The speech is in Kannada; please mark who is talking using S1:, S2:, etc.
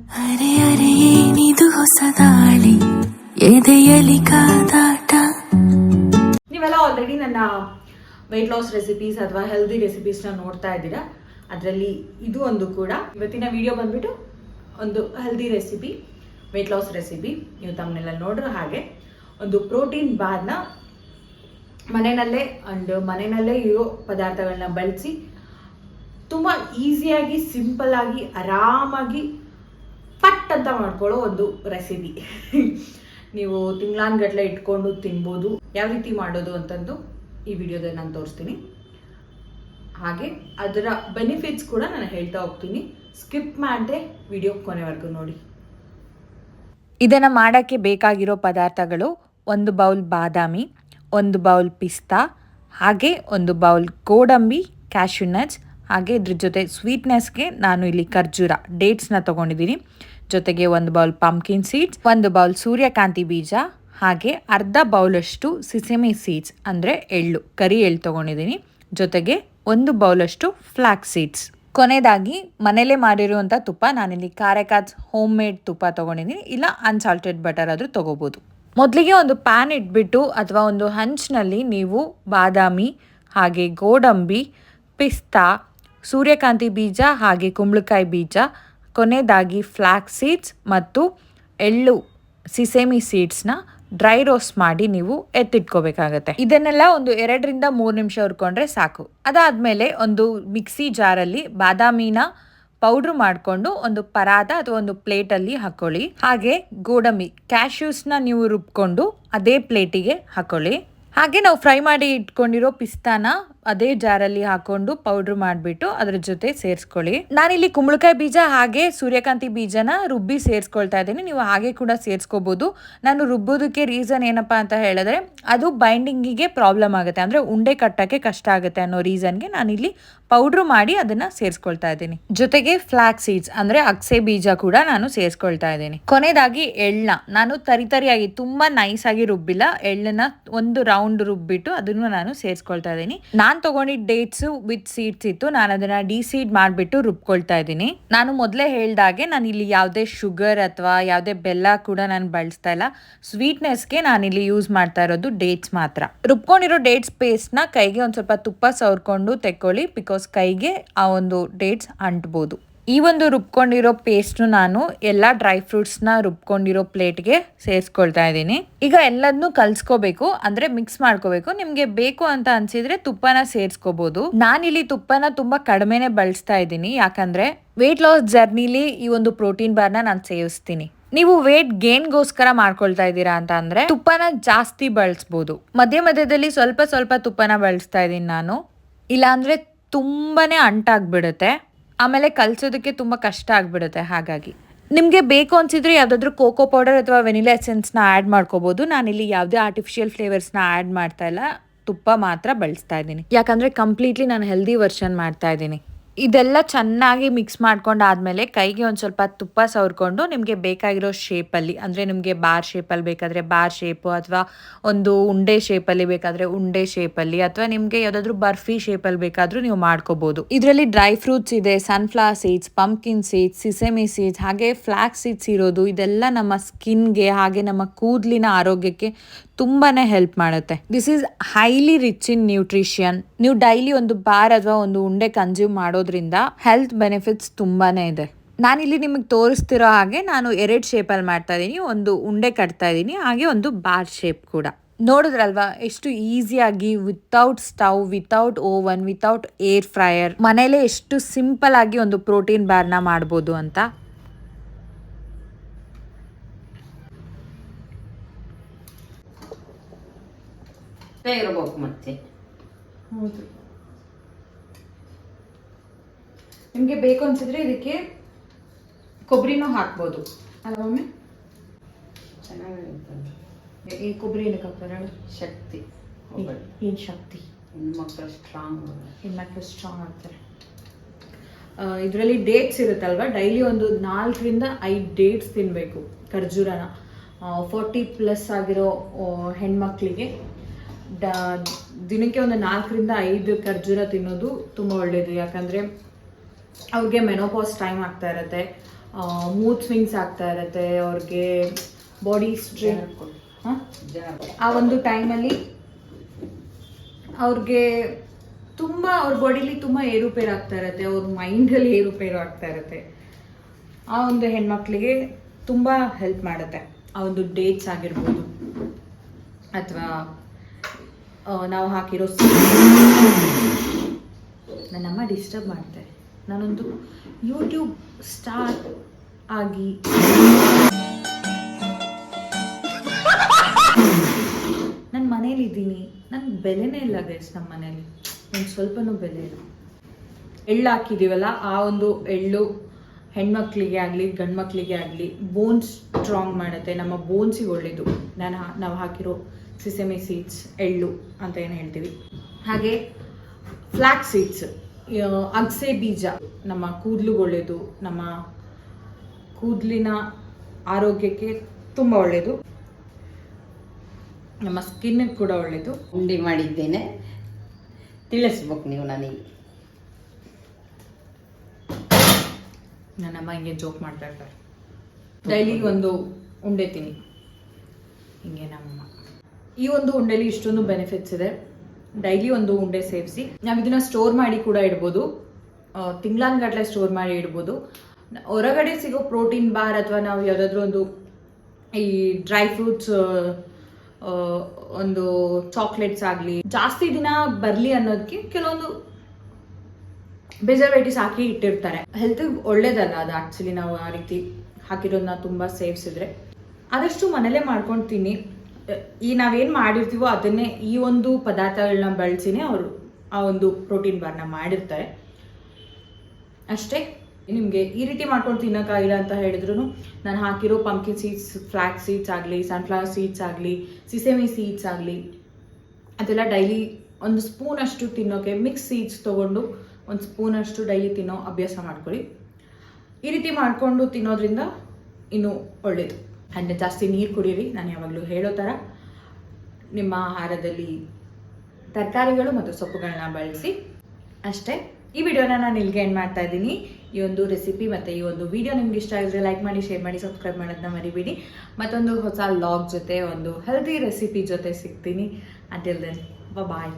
S1: ಅರೆ ಅರೆ, ಏನಿದು ಹೊಸ ದಾಳಿ? ಎದೆಯಲಿ ಕಾದಾಟ?
S2: ನೀವೆಲ್ಲ ಆಲ್ರೆಡಿ ನನ್ನ ವೆಯ್ಟ್ ಲಾಸ್ ರೆಸಿಪೀಸ್ ಅಥವಾ ಹೆಲ್ದಿ ರೆಸಿಪೀಸ್ನ ನೋಡ್ತಾ ಇದ್ದೀರಾ? ಅದರಲ್ಲಿ ಇದು ಒಂದು ಕೂಡ. ಇವತ್ತಿನ ವಿಡಿಯೋ ಬಂದ್ಬಿಟ್ಟು ಒಂದು healthy recipe weight loss recipe ನೀವು ತಮ್ಮನ್ನೆಲ್ಲ ನೋಡ್ರ ಹಾಗೆ. ಒಂದು ಪ್ರೋಟೀನ್ ಬಾರ್ನ ಮನೆಯಲ್ಲೇ ಅಂಡ್ ಮನೆಯಲ್ಲೇ ಇರೋ ಪದಾರ್ಥಗಳನ್ನ ಬಳಸಿ, ತುಂಬ ಈಸಿಯಾಗಿ ಸಿಂಪಲ್ ಆಗಿ, ಆರಾಮಾಗಿ ಅಂತ ಮಾಡ್ಕೊಳ್ಳೋ ಒಂದು ರೆಸಿಪಿ ನೀವು ತಿಂಗಳಾನ್ಗಟ್ಲೆ ಇಟ್ಕೊಂಡು ತಿನ್ಬೋದು. ಯಾವ ರೀತಿ ಮಾಡೋದು ಅಂತಂದು ಈ ವಿಡಿಯೋದಲ್ಲಿ ನಾನು ತೋರಿಸ್ತೀನಿ. ಹಾಗೆ ಅದರ ಬೆನಿಫಿಟ್ಸ್ ಕೂಡ ನಾನು ಹೇಳ್ತಾ ಹೋಗ್ತೀನಿ. ಸ್ಕಿಪ್ ಮಾಡದೆ ವಿಡಿಯೋ ಕೊನೆವರೆಗೂ ನೋಡಿ.
S3: ಇದನ್ನು ಮಾಡೋಕ್ಕೆ ಬೇಕಾಗಿರೋ ಪದಾರ್ಥಗಳು ಒಂದು ಬೌಲ್ ಬಾದಾಮಿ, ಒಂದು ಬೌಲ್ ಪಿಸ್ತಾ, ಹಾಗೆ ಒಂದು ಬೌಲ್ ಗೋಡಂಬಿ ಕ್ಯಾಶ್ಯೂ ನಟ್ಸ್ ಹಾಗೆ ಇದ್ರ ಜೊತೆ ಸ್ವೀಟ್ನೆಸ್ಗೆ ನಾನು ಇಲ್ಲಿ ಖರ್ಜೂರ ಡೇಟ್ಸ್ನ ತೊಗೊಂಡಿದ್ದೀನಿ. ಜೊತೆಗೆ ಒಂದು ಬೌಲ್ ಪಂಪ್ಕಿನ್ ಸೀಡ್ಸ್ ಒಂದು ಬೌಲ್ ಸೂರ್ಯಕಾಂತಿ ಬೀಜ, ಹಾಗೆ ಅರ್ಧ ಬೌಲಷ್ಟು ಸಿಸೆಮಿ ಸೀಡ್ಸ್ ಅಂದರೆ ಎಳ್ಳು, ಕರಿ ಎಳ್ಳು ತೊಗೊಂಡಿದ್ದೀನಿ. ಜೊತೆಗೆ ಒಂದು ಬೌಲಷ್ಟು ಫ್ಲಾಕ್ ಸೀಡ್ಸ್ ಕೊನೆಯದಾಗಿ ಮನೇಲೇ ಮಾಡಿರುವಂಥ ತುಪ್ಪ ನಾನಿಲ್ಲಿ ಕಾರೆಕಾಜ್ ಹೋಮ್ ಮೇಡ್ ತುಪ್ಪ ತೊಗೊಂಡಿದ್ದೀನಿ. ಇಲ್ಲ ಅನ್ಸಾಲ್ಟೆಡ್ ಬಟರ್ ಆದರೂ ತೊಗೋಬೋದು. ಮೊದಲಿಗೆ ಒಂದು ಪ್ಯಾನ್ ಇಟ್ಬಿಟ್ಟು ಅಥವಾ ಒಂದು ಹಂಚಿನಲ್ಲಿ ನೀವು ಬಾದಾಮಿ, ಹಾಗೆ ಗೋಡಂಬಿ, ಪಿಸ್ತಾ ಸೂರ್ಯಕಾಂತಿ ಬೀಜ ಹಾಗೆ ಕುಂಬಳಕಾಯಿ ಬೀಜ, ಕೊನೆಯದಾಗಿ ಫ್ಲ್ಯಾಕ್ ಸೀಡ್ಸ್ ಮತ್ತು ಎಳ್ಳು ಸಿಸೇಮಿ ಸೀಡ್ಸ್ನ ಡ್ರೈ ರೋಸ್ಟ್ ಮಾಡಿ ನೀವು ಎತ್ತಿಟ್ಕೋಬೇಕಾಗತ್ತೆ. ಇದನ್ನೆಲ್ಲ ಒಂದು ಎರಡರಿಂದ ಮೂರು ನಿಮಿಷ ಹುರ್ಕೊಂಡ್ರೆ ಸಾಕು. ಅದಾದಮೇಲೆ ಒಂದು ಮಿಕ್ಸಿ ಜಾರಲ್ಲಿ ಬಾದಾಮಿನ ಪೌಡ್ರ್ ಮಾಡಿಕೊಂಡು ಒಂದು ಪರಾದ ಅಥವಾ ಒಂದು ಪ್ಲೇಟಲ್ಲಿ ಹಾಕೊಳ್ಳಿ. ಹಾಗೆ ಗೋಡಂಬಿ ಕ್ಯಾಶ್ಯೂಸ್ನ ನೀವು ರುಬ್ಕೊಂಡು ಅದೇ ಪ್ಲೇಟಿಗೆ ಹಾಕೊಳ್ಳಿ. ಹಾಗೆ ನಾವು ಫ್ರೈ ಮಾಡಿ ಇಟ್ಕೊಂಡಿರೋ ಪಿಸ್ತಾನ ಅದೇ ಜಾರಲ್ಲಿ ಹಾಕೊಂಡು ಪೌಡರ್ ಮಾಡಿಬಿಟ್ಟು ಅದ್ರ ಜೊತೆ ಸೇರಿಸ್ಕೊಳ್ಳಿ. ನಾನಿಲ್ಲಿ ಕುಂಬಳಕಾಯಿ ಬೀಜ ಹಾಗೆ ಸೂರ್ಯಕಾಂತಿ ಬೀಜನ ರುಬ್ಬಿ ಸೇರಿಸ್ಕೊಳ್ತಾ ಇದ್ದೀನಿ. ನೀವು ಹಾಗೆ ಕೂಡ ಸೇರಿಸ್ಕೋಬೋದು. ನಾನು ರುಬ್ಬೋದಕ್ಕೆ ರೀಸನ್ ಏನಪ್ಪ ಅಂತ ಹೇಳಿದ್ರೆ, ಅದು ಬೈಂಡಿಂಗಿಗೆ ಪ್ರಾಬ್ಲಮ್ ಆಗುತ್ತೆ. ಅಂದ್ರೆ ಉಂಡೆ ಕಟ್ಟಕ್ಕೆ ಕಷ್ಟ ಆಗುತ್ತೆ ಅನ್ನೋ ರೀಸನ್ಗೆ ನಾನಿಲ್ಲಿ ಪೌಡರ್ ಮಾಡಿ ಅದನ್ನ ಸೇರಿಸ್ಕೊಳ್ತಾ ಇದ್ದೀನಿ. ಜೊತೆಗೆ ಫ್ಲಾಕ್ ಸೀಡ್ಸ್ ಅಂದ್ರೆ ಅಕ್ಸೆ ಬೀಜ ಕೂಡ ನಾನು ಸೇರಿಸ್ಕೊಳ್ತಾ ಇದ್ದೀನಿ. ಕೊನೆಯದಾಗಿ ಎಳ್ಳ. ನಾನು ತರಿ ತುಂಬಾ ನೈಸ್ ಆಗಿ ರುಬ್ಬಿಲ್ಲ. ಎಳ್ಳನ್ನ ಒಂದು ರೌಂಡ್ ರುಬ್ಬಿಟ್ಟು ಅದನ್ನು ನಾನು ಸೇರಿಸ್ಕೊಳ್ತಾ ಇದ್ದೀನಿ. ನಾನು ತಗೊಂಡಿದ್ದ ಡೇಟ್ಸ್ ವಿತ್ ಸೀಡ್ಸ್ ಇತ್ತು. ನಾನು ಅದನ್ನ ಡಿ ಸೀಡ್ ಮಾಡಿಬಿಟ್ಟು ರುಬ್ಕೊಳ್ತಾ ಇದ್ದೀನಿ. ನಾನು ಮೊದಲೇ ಹೇಳ್ದಾಗೆ ನಾನು ಇಲ್ಲಿ ಯಾವುದೇ ಶುಗರ್ ಅಥವಾ ಯಾವುದೇ ಬೆಲ್ಲ ಕೂಡ ನಾನು ಬಳಸ್ತಾ ಇಲ್ಲ. ಸ್ವೀಟ್ನೆಸ್ಗೆ ನಾನು ಇಲ್ಲಿ ಯೂಸ್ ಮಾಡ್ತಾ ಇರೋದು ಡೇಟ್ಸ್ ಮಾತ್ರ. ರುಬ್ಕೊಂಡಿರೋ ಡೇಟ್ಸ್ ಪೇಸ್ಟ್ನ ಕೈಗೆ ಒಂದು ಸ್ವಲ್ಪ ತುಪ್ಪ ಸವರ್ಕೊಂಡು ತೆಕ್ಕೊಳ್ಳಿ ಬಿಕಾಸ್ ಕೈಗೆ ಆ ಒಂದು ಡೇಟ್ಸ್ ಅಂಟ್ಬೋದು. ಈ ಒಂದು ರುಬ್ಕೊಂಡಿರೋ ಪೇಸ್ಟ್ನು ನಾನು ಎಲ್ಲ ಡ್ರೈ ಫ್ರೂಟ್ಸ್ನ ರುಬ್ಕೊಂಡಿರೋ ಪ್ಲೇಟ್ಗೆ ಸೇರಿಸ್ಕೊಳ್ತಾ ಇದ್ದೀನಿ. ಈಗ ಎಲ್ಲದನ್ನು ಕಲ್ಸ್ಕೋಬೇಕು, ಅಂದರೆ ಮಿಕ್ಸ್ ಮಾಡ್ಕೋಬೇಕು. ನಿಮಗೆ ಬೇಕು ಅಂತ ಅನ್ಸಿದ್ರೆ ತುಪ್ಪನ ಸೇರಿಸ್ಕೋಬೋದು. ನಾನಿಲ್ಲಿ ತುಪ್ಪನ ತುಂಬ ಕಡಿಮೆನೆ ಬಳಸ್ತಾ ಇದ್ದೀನಿ. ಯಾಕಂದರೆ ವೆಯ್ಟ್ ಲಾಸ್ ಜರ್ನಿಲಿ ಈ ಒಂದು ಪ್ರೋಟೀನ್ ಬಾರ್ನ ನಾನು ಸೇವಿಸ್ತೀನಿ. ನೀವು ವೇಟ್ ಗೇನ್ಗೋಸ್ಕರ ಮಾಡ್ಕೊಳ್ತಾ ಇದ್ದೀರಾ ಅಂತ ಅಂದರೆ ತುಪ್ಪನ ಜಾಸ್ತಿ ಬಳಸ್ಬೋದು. ಮಧ್ಯ ಮಧ್ಯದಲ್ಲಿ ಸ್ವಲ್ಪ ಸ್ವಲ್ಪ ತುಪ್ಪನ ಬಳಸ್ತಾ ಇದ್ದೀನಿ ನಾನು. ಇಲ್ಲಾಂದರೆ ತುಂಬಾನೇ ಅಂಟಾಗ್ಬಿಡುತ್ತೆ. ಆಮೇಲೆ ಕಲ್ಸೋದಕ್ಕೆ ತುಂಬ ಕಷ್ಟ ಆಗಿಬಿಡುತ್ತೆ, ಹಾಗಾಗಿ. ನಿಮಗೆ ಬೇಕು ಅನ್ಸಿದ್ರೆ ಯಾವುದಾದ್ರೂ ಕೋಕೋ ಪೌಡರ್ ಅಥವಾ ವೆನಿಲಾ ಎಸೆನ್ಸ್ನ ಆ್ಯಡ್ ಮಾಡ್ಕೋಬೋದು. ಇಲ್ಲಿ ಯಾವುದೇ ಆರ್ಟಿಫಿಷಿಯಲ್ ಫ್ಲೇವರ್ಸ್ನ ಆ್ಯಡ್ ಮಾಡ್ತಾ ಇಲ್ಲ. ತುಪ್ಪ ಮಾತ್ರ ಬಳಸ್ತಾ ಇದ್ದೀನಿ. ಯಾಕಂದರೆ ಕಂಪ್ಲೀಟ್ಲಿ ನಾನು ಹೆಲ್ದಿ ವರ್ಷನ್ ಮಾಡ್ತಾ ಇದ್ದೀನಿ. ಇದೆಲ್ಲ ಚೆನ್ನಾಗಿ ಮಿಕ್ಸ್ ಮಾಡ್ಕೊಂಡಾದ್ಮೇಲೆ ಕೈಗೆ ಒಂದು ಸ್ವಲ್ಪ ತುಪ್ಪ ಸವರ್ಕೊಂಡು ನಿಮಗೆ ಬೇಕಾಗಿರೋ ಶೇಪಲ್ಲಿ ಅಂದರೆ ನಿಮಗೆ ಬಾರ್ ಶೇಪಲ್ಲಿ ಬೇಕಾದರೆ ಬಾರ್ ಶೇಪು ಅಥವಾ ಒಂದು ಉಂಡೆ ಶೇಪಲ್ಲಿ ಬೇಕಾದರೆ ಉಂಡೆ ಶೇಪಲ್ಲಿ ಅಥವಾ ನಿಮಗೆ ಯಾವುದಾದ್ರೂ ಬರ್ಫಿ ಶೇಪಲ್ಲಿ ಬೇಕಾದರೂ ನೀವು ಮಾಡ್ಕೋಬೋದು. ಇದರಲ್ಲಿ ಡ್ರೈ ಫ್ರೂಟ್ಸ್ ಇದೆ sunflower seeds pumpkin seeds sesame seeds ಹಾಗೆ ಫ್ಲಾಕ್ ಸೀಡ್ಸ್ ಇರೋದು, ಇದೆಲ್ಲ ನಮ್ಮ ಸ್ಕಿನ್ಗೆ ಹಾಗೆ ನಮ್ಮ ಕೂದಲಿನ ಆರೋಗ್ಯಕ್ಕೆ ತುಂಬಾನೇ ಹೆಲ್ಪ್ ಮಾಡುತ್ತೆ. This is highly rich in nutrition ನೀವು ಡೈಲಿ ಒಂದು ಬಾರ್ ಅಥವಾ ಒಂದು ಉಂಡೆ ಕನ್ಸ್ಯೂಮ್ ಮಾಡೋದ್ರಿಂದ ಹೆಲ್ತ್ ಬೆನಿಫಿಟ್ಸ್ ತುಂಬಾನೇ ಇದೆ. ನಾನಿಲ್ಲಿ ನಿಮಗೆ ತೋರಿಸ್ತಿರೋ ಹಾಗೆ ನಾನು ಎರಡು ಶೇಪಲ್ಲಿ ಮಾಡ್ತಾ ಇದ್ದೀನಿ ಒಂದು ಉಂಡೆ ಕಟ್ತಾ ಇದ್ದೀನಿ ಹಾಗೆ ಒಂದು ಬಾರ್ ಶೇಪ್ ಕೂಡ. ನೋಡಿದ್ರಲ್ವಾ, ಎಷ್ಟು ಈಸಿಯಾಗಿ without stove without oven without air fryer ಮನೇಲೆ ಎಷ್ಟು ಸಿಂಪಲ್ ಆಗಿ ಒಂದು ಪ್ರೋಟೀನ್ ಬಾರ್ನ ಮಾಡ್ಬೋದು ಅಂತ.
S4: ಇರಬೇಕು ಮತ್ತೆ.
S2: ಹೌದು. ನಿಮಗೆ ಬೇಕು ಅನ್ಸಿದ್ರೆ ಇದಕ್ಕೆ ಕೊಬ್ಬರಿನೂ ಹಾಕ್ಬೋದು. ಅಲ್ಲ ಮಮ್ಮಿ
S4: ಚೆನ್ನಾಗಿರ್ತದೆ
S2: ಈ ಕೊಬ್ಬರಿ ಏನಕ್ಕೆ ಹಾಕ್ತಾರೆ?
S4: ಶಕ್ತಿ.
S2: ಏನು ಶಕ್ತಿ?
S4: ಹೆಣ್ಮಕ್ಳು ಸ್ಟ್ರಾಂಗ್
S2: ಹೆಣ್ಮಕ್ಳು ಸ್ಟ್ರಾಂಗ್ ಆಗ್ತಾರೆ. ಇದರಲ್ಲಿ ಡೇಟ್ಸ್ ಇರುತ್ತಲ್ವಾ? ಡೈಲಿ ಒಂದು ನಾಲ್ಕರಿಂದ ಐದು ಡೇಟ್ಸ್ ತಿನ್ನಬೇಕು ಖರ್ಜೂರನ. ಫೋರ್ಟಿ ಪ್ಲಸ್ ಆಗಿರೋ ಹೆಣ್ಮಕ್ಳಿಗೆ. ದಿನಕ್ಕೆ ಒಂದು ನಾಲ್ಕರಿಂದ ಐದು ಖರ್ಜೂರ ತಿನ್ನೋದು ತುಂಬ ಒಳ್ಳೆಯದು ಯಾಕಂದರೆ ಅವ್ರಿಗೆ ಮೆನೋಪಾಸ್ ಟೈಮ್ ಆಗ್ತಾ ಇರುತ್ತೆ.
S3: ಮೂಡ್ ಸ್ವಿಂಗ್ಸ್ ಆಗ್ತಾ ಇರುತ್ತೆ. ಅವ್ರಿಗೆ ಬಾಡಿ ಸ್ಟ್ರೇನ್ ಹಾಂ? ಆ ಒಂದು ಟೈಮಲ್ಲಿ ಅವ್ರಿಗೆ ತುಂಬ ಅವ್ರ ಬಾಡಿಲಿ ತುಂಬ ಏರುಪೇರು ಆಗ್ತಾ ಇರುತ್ತೆ. ಅವ್ರ ಮೈಂಡಲ್ಲಿ ಏರುಪೇರು ಆಗ್ತಾ ಇರುತ್ತೆ. ಆ ಒಂದು ಹೆಣ್ಮಕ್ಳಿಗೆ ತುಂಬ ಹೆಲ್ಪ್ ಮಾಡುತ್ತೆ. ಆ ಒಂದು ಡೇಟ್ಸ್ ಆಗಿರ್ಬೋದು. ಅಥವಾ ನಾವು ಹಾಕಿರೋ ನನ್ನಮ್ಮ ಡಿಸ್ಟರ್ಬ್ ಮಾಡ್ತಾರೆ. ನಾನೊಂದು ಯೂಟ್ಯೂಬ್ ಸ್ಟಾರ್ ಆಗಿ ನನ್ನ ಮನೇಲಿ ಇದ್ದೀನಿ. ನನ್ನ ಬೆಲೆನೇ ಇಲ್ಲ ಗೈಸ್ ನಮ್ಮ ಮನೇಲಿ. ಒಂದು ಸ್ವಲ್ಪನೂ ಬೆಲೆ ಇಲ್ಲ. ಎಳ್ಳು ಹಾಕಿದ್ದೀವಲ್ಲ ಆ ಒಂದು ಎಳ್ಳು ಹೆಣ್ಮಕ್ಳಿಗೆ ಆಗಲಿ, ಗಂಡ್ಮಕ್ಳಿಗೆ ಆಗಲಿ ಬೋನ್ಸ್ ಸ್ಟ್ರಾಂಗ್ ಮಾಡುತ್ತೆ. ನಮ್ಮ ಬೋನ್ಸಿಗೆ ಒಳ್ಳೆಯದು ನಾನು, ನಾವು ಹಾಕಿರೋ ಸಿಸೆಮಿ ಸೀಡ್ಸ್ ಎಳ್ಳು ಅಂತ ಏನು ಹೇಳ್ತೀವಿ. ಹಾಗೆ ಫ್ಲ್ಯಾಕ್ ಸೀಡ್ಸ್ ಅಗಸೆ ಬೀಜ ನಮ್ಮ ಕೂದಲು ಒಳ್ಳೆಯದು ನಮ್ಮ ಕೂದಲಿನ ಆರೋಗ್ಯಕ್ಕೆ ತುಂಬ ಒಳ್ಳೆಯದು ನಮ್ಮ ಸ್ಕಿನ್ ಕೂಡ ಒಳ್ಳೆಯದು
S4: ಉಂಡೆ ಮಾಡಿದ್ದೇನೆ. ತಿಳಿಸ್ಬೇಕು ನೀವು ನನಗೆ.
S3: ನನ್ನಮ್ಮ ಹಿಂಗೆ ಜೋಕ್ ಮಾಡ್ತಾ ಇರ್ತಾರೆ. ಡೈಲಿ ಒಂದು ಉಂಡೆ ತಿನ್ನಿ. ಹಿಂಗೆ ನಮ್ಮಮ್ಮ ಈ ಒಂದು ಉಂಡೆಲಿ ಇಷ್ಟೊಂದು ಬೆನಿಫಿಟ್ಸ್ ಇದೆ. ಡೈಲಿ ಒಂದು ಉಂಡೆ ಸೇವಿಸಿ. ನಾವು ಇದನ್ನ ಸ್ಟೋರ್ ಮಾಡಿ ಕೂಡ ಇಡ್ಬೋದು. ತಿಂಗಳಾನ್ಗಟ್ಲೆ ಸ್ಟೋರ್ ಮಾಡಿ ಇಡ್ಬೋದು. ಹೊರಗಡೆ ಸಿಗೋ ಪ್ರೋಟೀನ್ ಬಾರ್ ಅಥವಾ ನಾವು ಯಾವುದಾದ್ರೂ ಒಂದು ಈ ಡ್ರೈ ಫ್ರೂಟ್ಸ್ ಒಂದು ಚಾಕ್ಲೇಟ್ಸ್ ಆಗಲಿ, ಜಾಸ್ತಿ ದಿನ ಬರಲಿ ಅನ್ನೋದಕ್ಕೆ ಕೆಲವೊಂದು ಬೇಜರ್ವೈಟಿಸ್ ಹಾಕಿ ಇಟ್ಟಿರ್ತಾರೆ. ಹೆಲ್ತ್ ಒಳ್ಳೇದಲ್ಲ ಅದು ಆಕ್ಚುಲಿ ನಾವು ಆ ರೀತಿ ಹಾಕಿರೋದನ್ನ ತುಂಬ ಸೇವಿಸಿದ್ರೆ. ಆದಷ್ಟು ಮನೇಲೇ ಮಾಡ್ಕೊಂಡು ಈ ನಾವೇನು ಮಾಡಿರ್ತೀವೋ ಅದನ್ನೇ ಈ ಒಂದು ಪದಾರ್ಥಗಳನ್ನ ಬಳಸಿನೇ ಅವರು ಆ ಒಂದು ಪ್ರೋಟೀನ್ ಬಾರ್ನ ಮಾಡಿರ್ತಾರೆ. ಅಷ್ಟೇ, ನಿಮಗೆ ಈ ರೀತಿ ಮಾಡ್ಕೊಂಡು ತಿನ್ನೋಕ್ಕಾಗಿಲ್ಲ ಅಂತ ಹೇಳಿದ್ರು ನಾನು ಹಾಕಿರೋ ಪಂಕಿನ್ ಸೀಡ್ಸ್ ಫ್ಲಾಕ್ ಸೀಡ್ಸ್ ಆಗಲಿ ಸನ್ಫ್ಲವರ್ ಸೀಡ್ಸ್ ಆಗಲಿ ಸಿಸೆಮಿ ಸೀಡ್ಸ್ ಆಗಲಿ, ಅದೆಲ್ಲ ಡೈಲಿ ಒಂದು ಸ್ಪೂನ್ ಅಷ್ಟು ತಿನ್ನೋಕೆ ಮಿಕ್ಸ್ ಸೀಡ್ಸ್ ತೊಗೊಂಡು ಒಂದು ಸ್ಪೂನ್ ಅಷ್ಟು ಡೈಲಿ ತಿನ್ನೋ ಅಭ್ಯಾಸ ಮಾಡ್ಕೊಳ್ಳಿ. ಈ ರೀತಿ ಮಾಡಿಕೊಂಡು ತಿನ್ನೋದ್ರಿಂದ ಇನ್ನೂ ಒಳ್ಳೆಯದು ಅಂದರೆ ಜಾಸ್ತಿ ನೀರು ಕುಡೀರಿ. ನಾನು ಯಾವಾಗಲೂ ಹೇಳೋ ಥರ ನಿಮ್ಮ ಆಹಾರದಲ್ಲಿ ತರಕಾರಿಗಳು ಮತ್ತು ಸೊಪ್ಪುಗಳನ್ನ ಬಳಸಿ. ಅಷ್ಟೇ, ಈ ವಿಡಿಯೋನ ನಾನು ಇಲ್ಲಿಗೆ ಏನು ಮಾಡ್ತಾ ಇದ್ದೀನಿ. ಈ ಒಂದು ರೆಸಿಪಿ ಮತ್ತು ಈ ಒಂದು ವಿಡಿಯೋ ನಿಮ್ಗೆ ಇಷ್ಟ ಆಗಿದ್ರೆ ಲೈಕ್ ಮಾಡಿ ಶೇರ್ ಮಾಡಿ ಸಬ್ಸ್ಕ್ರೈಬ್ ಮಾಡೋದನ್ನ ಮರಿಬೇಡಿ. ಮತ್ತೊಂದು ಹೊಸ ಲಾಗ್ ಜೊತೆ, ಒಂದು ಹೆಲ್ದಿ ರೆಸಿಪಿ ಜೊತೆ ಸಿಗ್ತೀನಿ. Until then bye